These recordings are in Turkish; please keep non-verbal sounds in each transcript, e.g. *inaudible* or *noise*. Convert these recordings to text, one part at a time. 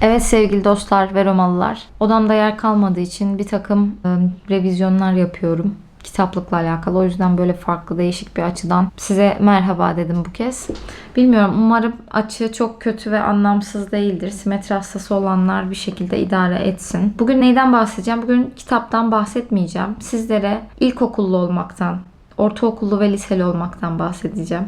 Evet sevgili dostlar ve Romalılar. Odamda yer kalmadığı için bir takım e, revizyonlar yapıyorum. Kitaplıkla alakalı. O yüzden böyle farklı değişik bir açıdan size merhaba dedim bu kez. Bilmiyorum umarım açı çok kötü ve anlamsız değildir. Simetri hastası olanlar bir şekilde idare etsin. Bugün neyden bahsedeceğim? Bugün kitaptan bahsetmeyeceğim. Sizlere ilkokullu olmaktan, ortaokullu ve liseli olmaktan bahsedeceğim.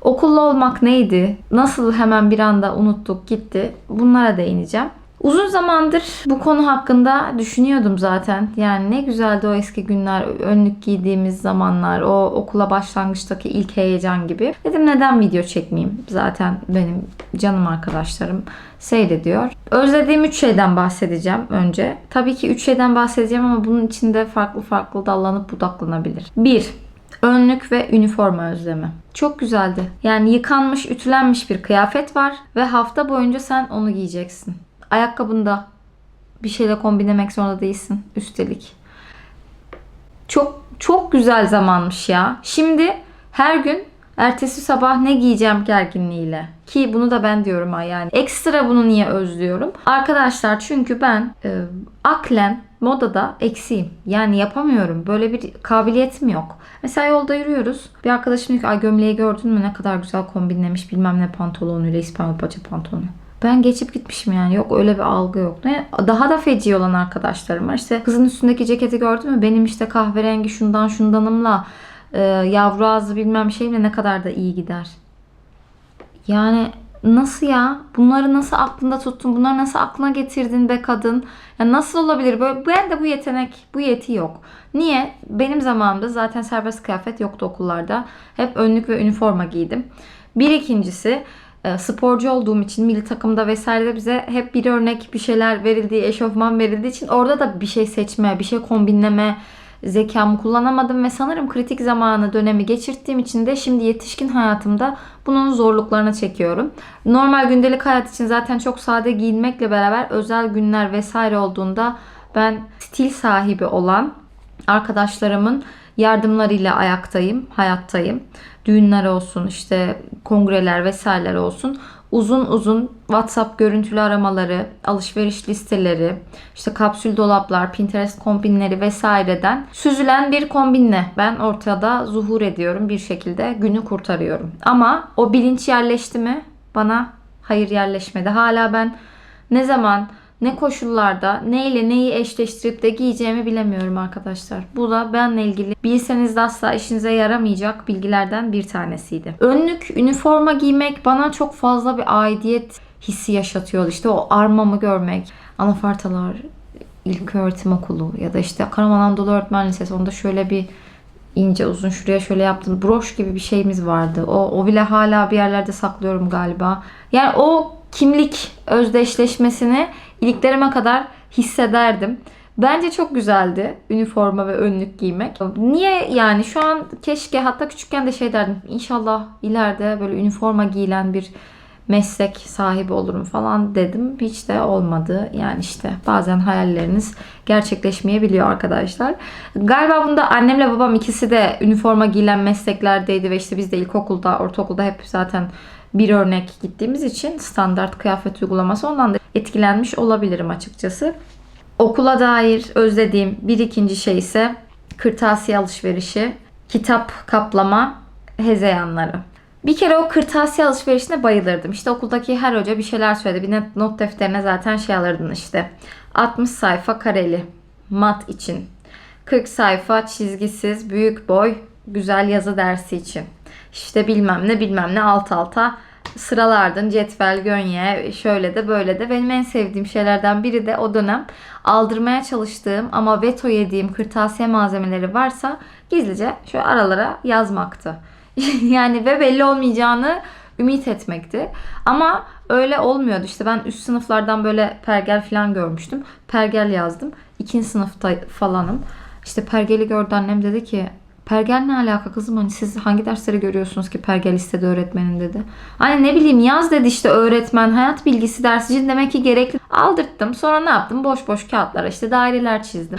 Okullu olmak neydi? Nasıl hemen bir anda unuttuk gitti? Bunlara değineceğim. Uzun zamandır bu konu hakkında düşünüyordum zaten. Yani ne güzeldi o eski günler, önlük giydiğimiz zamanlar, o okula başlangıçtaki ilk heyecan gibi. Dedim neden video çekmeyeyim? Zaten benim canım arkadaşlarım seyrediyor. Özlediğim üç şeyden bahsedeceğim önce. Tabii ki üç şeyden bahsedeceğim ama bunun içinde farklı farklı dallanıp budaklanabilir. Bir, önlük ve üniforma özlemi. Çok güzeldi. Yani yıkanmış, ütülenmiş bir kıyafet var ve hafta boyunca sen onu giyeceksin. Ayakkabında bir şeyle kombinlemek zorunda değilsin üstelik. Çok çok güzel zamanmış ya. Şimdi her gün ertesi sabah ne giyeceğim gerginliğiyle. Ki bunu da ben diyorum ha yani. Ekstra bunu niye özlüyorum? Arkadaşlar çünkü ben e, aklen modada eksiyim. Yani yapamıyorum. Böyle bir kabiliyetim yok. Mesela yolda yürüyoruz. Bir arkadaşım diyor ki ay gömleği gördün mü ne kadar güzel kombinlemiş bilmem ne pantolonuyla İspanyol paça pantolonu. Ben geçip gitmişim yani. Yok öyle bir algı yok. Ne? Daha da feci olan arkadaşlarım var. İşte kızın üstündeki ceketi gördün mü? Benim işte kahverengi şundan şundanımla e, yavru ağzı bilmem şeyimle ne kadar da iyi gider. Yani nasıl ya? Bunları nasıl aklında tuttun? Bunları nasıl aklına getirdin be kadın? Ya nasıl olabilir? Böyle ben de bu yetenek, bu yeti yok. Niye? Benim zamanımda zaten serbest kıyafet yoktu okullarda. Hep önlük ve üniforma giydim. Bir ikincisi e, sporcu olduğum için milli takımda vesairede bize hep bir örnek bir şeyler verildiği, eşofman verildiği için orada da bir şey seçme, bir şey kombinleme zekamı kullanamadım ve sanırım kritik zamanı dönemi geçirttiğim için de şimdi yetişkin hayatımda bunun zorluklarını çekiyorum. Normal gündelik hayat için zaten çok sade giyinmekle beraber özel günler vesaire olduğunda ben stil sahibi olan arkadaşlarımın yardımlarıyla ayaktayım, hayattayım. Düğünler olsun, işte kongreler vesaireler olsun. Uzun uzun WhatsApp görüntülü aramaları, alışveriş listeleri, işte kapsül dolaplar, Pinterest kombinleri vesaireden süzülen bir kombinle ben ortada zuhur ediyorum bir şekilde günü kurtarıyorum. Ama o bilinç yerleşti mi? Bana hayır yerleşmedi. Hala ben ne zaman ne koşullarda neyle neyi eşleştirip de giyeceğimi bilemiyorum arkadaşlar. Bu da benle ilgili bilseniz de asla işinize yaramayacak bilgilerden bir tanesiydi. Önlük, üniforma giymek bana çok fazla bir aidiyet hissi yaşatıyor. İşte o armamı görmek, anafartalar, ilk öğretim okulu ya da işte Karaman Anadolu Öğretmen Lisesi onda şöyle bir ince uzun şuraya şöyle yaptım. Broş gibi bir şeyimiz vardı. O, o bile hala bir yerlerde saklıyorum galiba. Yani o kimlik özdeşleşmesini iliklerime kadar hissederdim. Bence çok güzeldi üniforma ve önlük giymek. Niye yani şu an keşke hatta küçükken de şey derdim. İnşallah ileride böyle üniforma giyilen bir meslek sahibi olurum falan dedim. Hiç de olmadı. Yani işte bazen hayalleriniz gerçekleşmeyebiliyor arkadaşlar. Galiba bunda annemle babam ikisi de üniforma giyilen mesleklerdeydi ve işte biz de ilkokulda, ortaokulda hep zaten bir örnek gittiğimiz için standart kıyafet uygulaması ondan da etkilenmiş olabilirim açıkçası. Okula dair özlediğim bir ikinci şey ise kırtasiye alışverişi, kitap kaplama, hezeyanları. Bir kere o kırtasiye alışverişine bayılırdım. İşte okuldaki her hoca bir şeyler söyledi. Bir not defterine zaten şey alırdın işte. 60 sayfa kareli mat için. 40 sayfa çizgisiz büyük boy güzel yazı dersi için. İşte bilmem ne bilmem ne alt alta sıralardın cetvel gönye şöyle de böyle de benim en sevdiğim şeylerden biri de o dönem aldırmaya çalıştığım ama veto yediğim kırtasiye malzemeleri varsa gizlice şu aralara yazmaktı. *laughs* yani ve belli olmayacağını ümit etmekti. Ama öyle olmuyordu. İşte ben üst sınıflardan böyle pergel falan görmüştüm. Pergel yazdım. İkinci sınıfta falanım. İşte pergeli gördü annem dedi ki Pergel ne alaka kızım hani siz hangi dersleri görüyorsunuz ki pergel istedi öğretmenin dedi. Hani ne bileyim yaz dedi işte öğretmen hayat bilgisi dersi için demek ki gerekli. Aldırttım sonra ne yaptım boş boş kağıtlara işte daireler çizdim.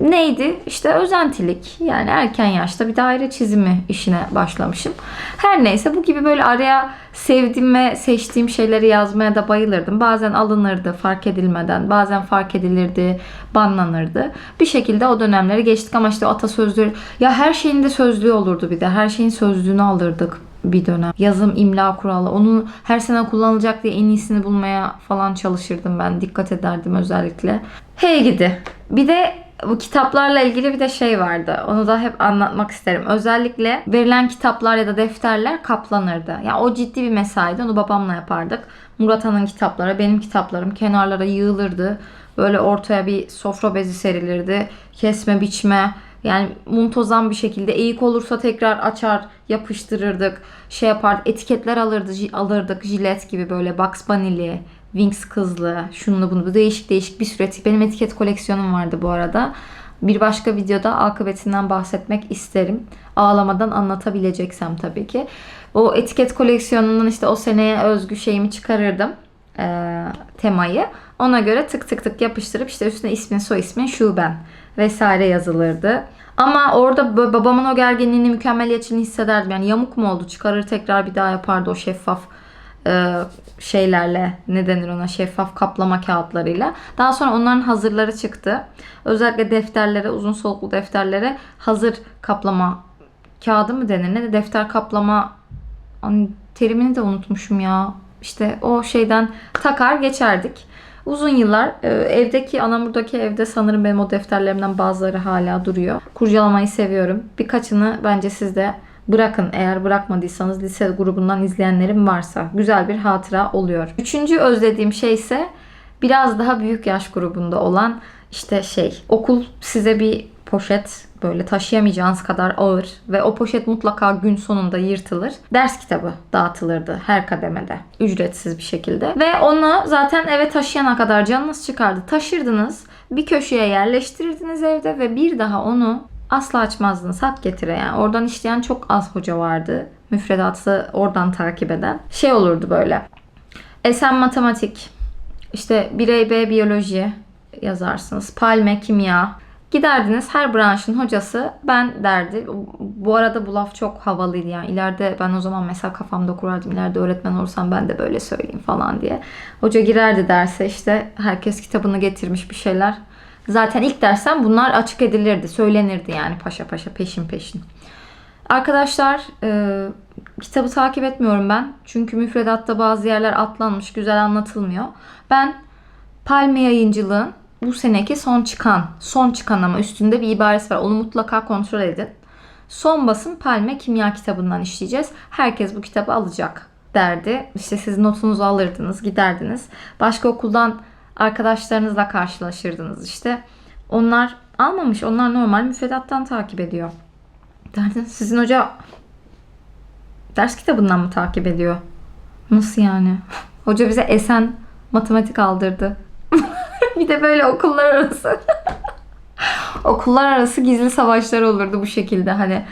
Neydi? İşte özentilik. Yani erken yaşta bir daire çizimi işine başlamışım. Her neyse bu gibi böyle araya sevdiğim ve seçtiğim şeyleri yazmaya da bayılırdım. Bazen alınırdı fark edilmeden. Bazen fark edilirdi, banlanırdı. Bir şekilde o dönemleri geçtik ama işte atasözleri ya her şeyin de sözlüğü olurdu bir de. Her şeyin sözlüğünü alırdık bir dönem. Yazım, imla kuralı. Onu her sene kullanılacak diye en iyisini bulmaya falan çalışırdım ben. Dikkat ederdim özellikle. Hey gidi. Bir de bu kitaplarla ilgili bir de şey vardı. Onu da hep anlatmak isterim. Özellikle verilen kitaplar ya da defterler kaplanırdı. Yani o ciddi bir mesaiydi. Onu babamla yapardık. Murat Han'ın kitapları, benim kitaplarım kenarlara yığılırdı. Böyle ortaya bir sofra bezi serilirdi. Kesme, biçme, yani muntazam bir şekilde eğik olursa tekrar açar yapıştırırdık. Şey yapardık etiketler alırdı, alırdık jilet gibi böyle Bugs Bunny'li, Wings kızlı, şunlu bunu bu değişik değişik bir sürü benim etiket koleksiyonum vardı bu arada. Bir başka videoda akıbetinden bahsetmek isterim. Ağlamadan anlatabileceksem tabii ki. O etiket koleksiyonundan işte o seneye özgü şeyimi çıkarırdım. E, temayı. Ona göre tık tık tık yapıştırıp işte üstüne ismin soy ismin şu ben vesaire yazılırdı. Ama orada babamın o gerginliğini, mükemmeliyetçiliğini hissederdim. Yani yamuk mu oldu? Çıkarır tekrar bir daha yapardı o şeffaf e, şeylerle ne denir ona şeffaf kaplama kağıtlarıyla. Daha sonra onların hazırları çıktı. Özellikle defterlere, uzun soluklu defterlere hazır kaplama kağıdı mı denir? Ne de defter kaplama terimini de unutmuşum ya. İşte o şeyden takar geçerdik. Uzun yıllar e, evdeki Anamur'daki evde sanırım benim o defterlerimden bazıları hala duruyor. Kurcalamayı seviyorum. Birkaçını bence siz de bırakın eğer bırakmadıysanız lise grubundan izleyenlerim varsa. Güzel bir hatıra oluyor. Üçüncü özlediğim şey ise biraz daha büyük yaş grubunda olan işte şey okul size bir poşet böyle taşıyamayacağınız kadar ağır ve o poşet mutlaka gün sonunda yırtılır. Ders kitabı dağıtılırdı her kademede ücretsiz bir şekilde. Ve onu zaten eve taşıyana kadar canınız çıkardı. Taşırdınız, bir köşeye yerleştirirdiniz evde ve bir daha onu asla açmazdınız. Hak getire yani. Oradan işleyen çok az hoca vardı. Müfredatı oradan takip eden. Şey olurdu böyle. Esen matematik, işte birey B biyoloji yazarsınız. Palme kimya, Giderdiniz her branşın hocası ben derdi. Bu arada bu laf çok havalıydı yani. İleride ben o zaman mesela kafamda kurardım. İleride öğretmen olursam ben de böyle söyleyeyim falan diye. Hoca girerdi derse işte herkes kitabını getirmiş bir şeyler. Zaten ilk dersten bunlar açık edilirdi. Söylenirdi yani paşa paşa peşin peşin. Arkadaşlar e, kitabı takip etmiyorum ben. Çünkü müfredatta bazı yerler atlanmış, güzel anlatılmıyor. Ben Palme Yayıncılığın bu seneki son çıkan, son çıkan ama üstünde bir ibaresi var. Onu mutlaka kontrol edin. Son basın Palme Kimya kitabından işleyeceğiz. Herkes bu kitabı alacak derdi. İşte siz notunuzu alırdınız, giderdiniz. Başka okuldan arkadaşlarınızla karşılaşırdınız işte. Onlar almamış. Onlar normal müfredattan takip ediyor. Derdin sizin hoca ders kitabından mı takip ediyor? Nasıl yani? *laughs* Hoca bize esen matematik aldırdı. *laughs* bir de böyle okullar arası *laughs* okullar arası gizli savaşlar olurdu bu şekilde hani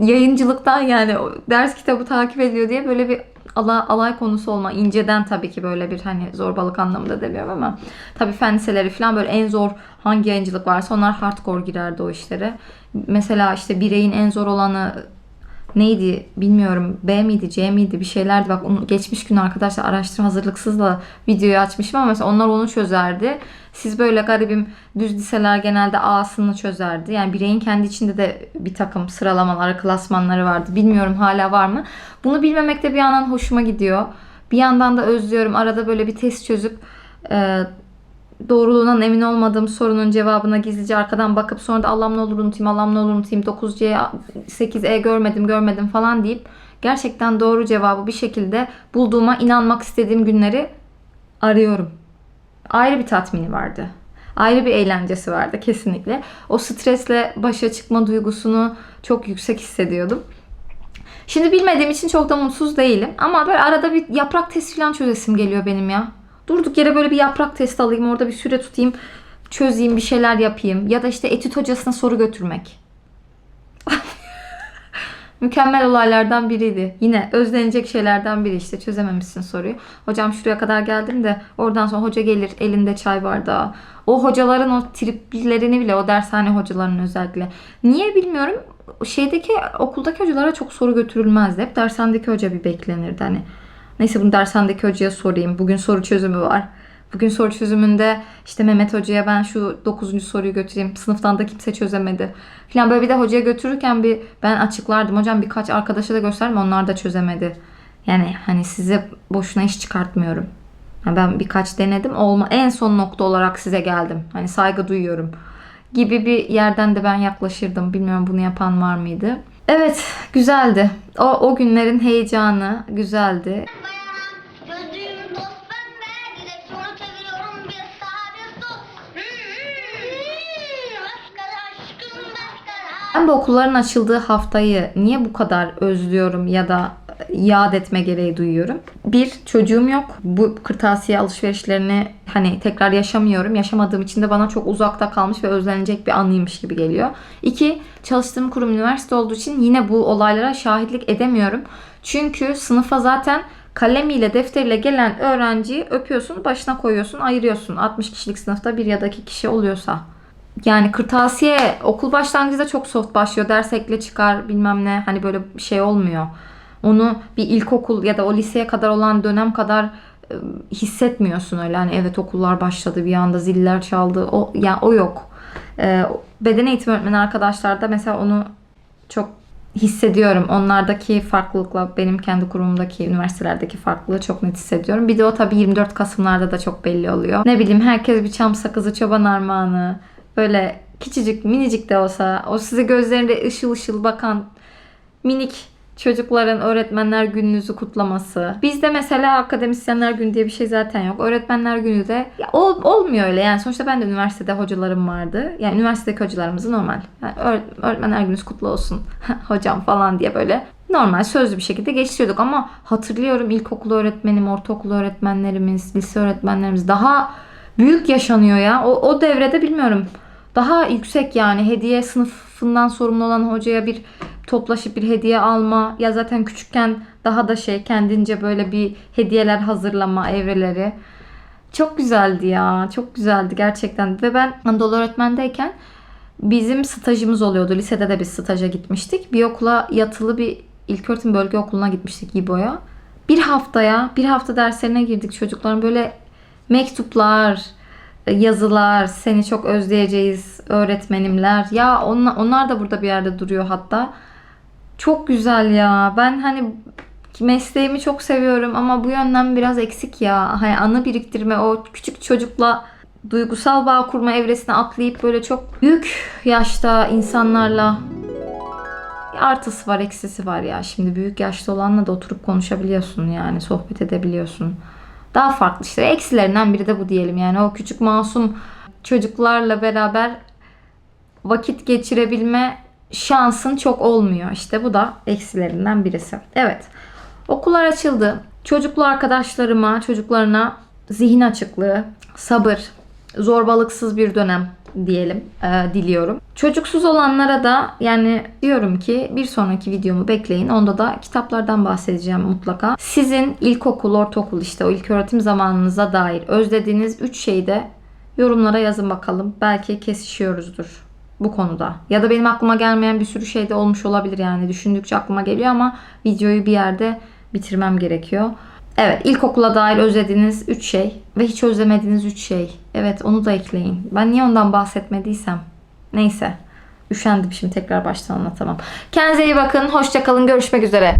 yayıncılıktan yani ders kitabı takip ediyor diye böyle bir alay, alay konusu olma. inceden tabii ki böyle bir hani zorbalık anlamında demiyorum ama tabii fen liseleri falan böyle en zor hangi yayıncılık varsa onlar hardcore girerdi o işlere. Mesela işte bireyin en zor olanı neydi bilmiyorum B miydi C miydi bir şeylerdi bak onu geçmiş gün arkadaşlar araştırma hazırlıksızla videoyu açmışım ama mesela onlar onu çözerdi. Siz böyle garibim düz liseler genelde A'sını çözerdi. Yani bireyin kendi içinde de bir takım sıralamalar, klasmanları vardı. Bilmiyorum hala var mı? Bunu bilmemek de bir yandan hoşuma gidiyor. Bir yandan da özlüyorum. Arada böyle bir test çözüp doğruluğundan emin olmadığım sorunun cevabına gizlice arkadan bakıp sonra da Allah'ım ne olur unutayım, Allah'ım ne olur unutayım 9C, 8E görmedim, görmedim falan deyip gerçekten doğru cevabı bir şekilde bulduğuma inanmak istediğim günleri arıyorum. Ayrı bir tatmini vardı. Ayrı bir eğlencesi vardı kesinlikle. O stresle başa çıkma duygusunu çok yüksek hissediyordum. Şimdi bilmediğim için çok da mutsuz değilim. Ama böyle arada bir yaprak testi falan çözesim geliyor benim ya. Durduk yere böyle bir yaprak testi alayım. Orada bir süre tutayım. Çözeyim bir şeyler yapayım. Ya da işte etüt hocasına soru götürmek. *laughs* mükemmel olaylardan biriydi. Yine özlenecek şeylerden biri işte çözememişsin soruyu. Hocam şuraya kadar geldim de oradan sonra hoca gelir elinde çay bardağı. O hocaların o triplerini bile o dershane hocalarının özellikle. Niye bilmiyorum şeydeki okuldaki hocalara çok soru götürülmezdi. Hep dershanedeki hoca bir beklenirdi hani. Neyse bunu dershanedeki hocaya sorayım. Bugün soru çözümü var. Bugün soru çözümünde işte Mehmet Hoca'ya ben şu 9. soruyu götüreyim. Sınıftan da kimse çözemedi. Falan böyle bir de hocaya götürürken bir ben açıklardım. Hocam birkaç arkadaşa da gösterdim onlar da çözemedi. Yani hani size boşuna iş çıkartmıyorum. Yani ben birkaç denedim. Olma en son nokta olarak size geldim. Hani saygı duyuyorum gibi bir yerden de ben yaklaşırdım. Bilmiyorum bunu yapan var mıydı? Evet, güzeldi. O o günlerin heyecanı güzeldi. Hmm, Ben bu okulların açıldığı haftayı niye bu kadar özlüyorum ya da yad etme gereği duyuyorum? Bir, çocuğum yok. Bu kırtasiye alışverişlerini hani tekrar yaşamıyorum. Yaşamadığım için de bana çok uzakta kalmış ve özlenecek bir anıymış gibi geliyor. İki, çalıştığım kurum üniversite olduğu için yine bu olaylara şahitlik edemiyorum. Çünkü sınıfa zaten kalemiyle defteriyle gelen öğrenciyi öpüyorsun, başına koyuyorsun, ayırıyorsun. 60 kişilik sınıfta bir ya da iki kişi oluyorsa. Yani kırtasiye okul başlangıcında çok soft başlıyor. Ders ekle çıkar bilmem ne. Hani böyle şey olmuyor. Onu bir ilkokul ya da o liseye kadar olan dönem kadar hissetmiyorsun öyle. Hani evet okullar başladı bir anda ziller çaldı. O yani o yok. Beden eğitimi öğretmeni arkadaşlar da mesela onu çok hissediyorum. Onlardaki farklılıkla benim kendi kurumumdaki üniversitelerdeki farklılığı çok net hissediyorum. Bir de o tabii 24 Kasımlarda da çok belli oluyor. Ne bileyim herkes bir çam sakızı çoban armağanı böyle küçücük minicik de olsa o size gözlerinde ışıl ışıl bakan minik çocukların öğretmenler gününüzü kutlaması. Bizde mesela akademisyenler günü diye bir şey zaten yok. Öğretmenler günü de ya, ol- olmuyor öyle yani. Sonuçta ben de üniversitede hocalarım vardı. Yani üniversitedeki hocalarımızı normal. Yani öğ- öğretmenler gününüz kutlu olsun *laughs* hocam falan diye böyle normal sözlü bir şekilde geçiriyorduk ama hatırlıyorum ilkokul öğretmenim, ortaokul öğretmenlerimiz, lise öğretmenlerimiz daha büyük yaşanıyor ya. O, o devrede bilmiyorum. Daha yüksek yani hediye sınıfından sorumlu olan hocaya bir toplaşıp bir hediye alma ya zaten küçükken daha da şey kendince böyle bir hediyeler hazırlama evreleri. Çok güzeldi ya. Çok güzeldi gerçekten. Ve ben Anadolu öğretmendeyken bizim stajımız oluyordu. Lisede de biz staja gitmiştik. Bir okula yatılı bir ilköğretim bölge okuluna gitmiştik İbo'ya. Bir haftaya, bir hafta derslerine girdik çocukların böyle mektuplar, yazılar, seni çok özleyeceğiz öğretmenimler. Ya onlar, onlar da burada bir yerde duruyor hatta. Çok güzel ya. Ben hani mesleğimi çok seviyorum ama bu yönden biraz eksik ya. Hani anı biriktirme o küçük çocukla duygusal bağ kurma evresine atlayıp böyle çok büyük yaşta insanlarla artısı var eksisi var ya. Şimdi büyük yaşta olanla da oturup konuşabiliyorsun yani sohbet edebiliyorsun. Daha farklı işte eksilerinden biri de bu diyelim yani o küçük masum çocuklarla beraber vakit geçirebilme şansın çok olmuyor. İşte bu da eksilerinden birisi. Evet. Okullar açıldı. Çocuklu arkadaşlarıma, çocuklarına zihin açıklığı, sabır, zorbalıksız bir dönem diyelim, e, diliyorum. Çocuksuz olanlara da yani diyorum ki bir sonraki videomu bekleyin. Onda da kitaplardan bahsedeceğim mutlaka. Sizin ilkokul, ortaokul işte o ilköğretim zamanınıza dair özlediğiniz 3 şeyi de yorumlara yazın bakalım. Belki kesişiyoruzdur bu konuda. Ya da benim aklıma gelmeyen bir sürü şey de olmuş olabilir yani. Düşündükçe aklıma geliyor ama videoyu bir yerde bitirmem gerekiyor. Evet ilkokula dair özlediğiniz 3 şey ve hiç özlemediğiniz 3 şey. Evet onu da ekleyin. Ben niye ondan bahsetmediysem. Neyse. Üşendim şimdi tekrar baştan anlatamam. Kendinize iyi bakın. Hoşçakalın. Görüşmek üzere.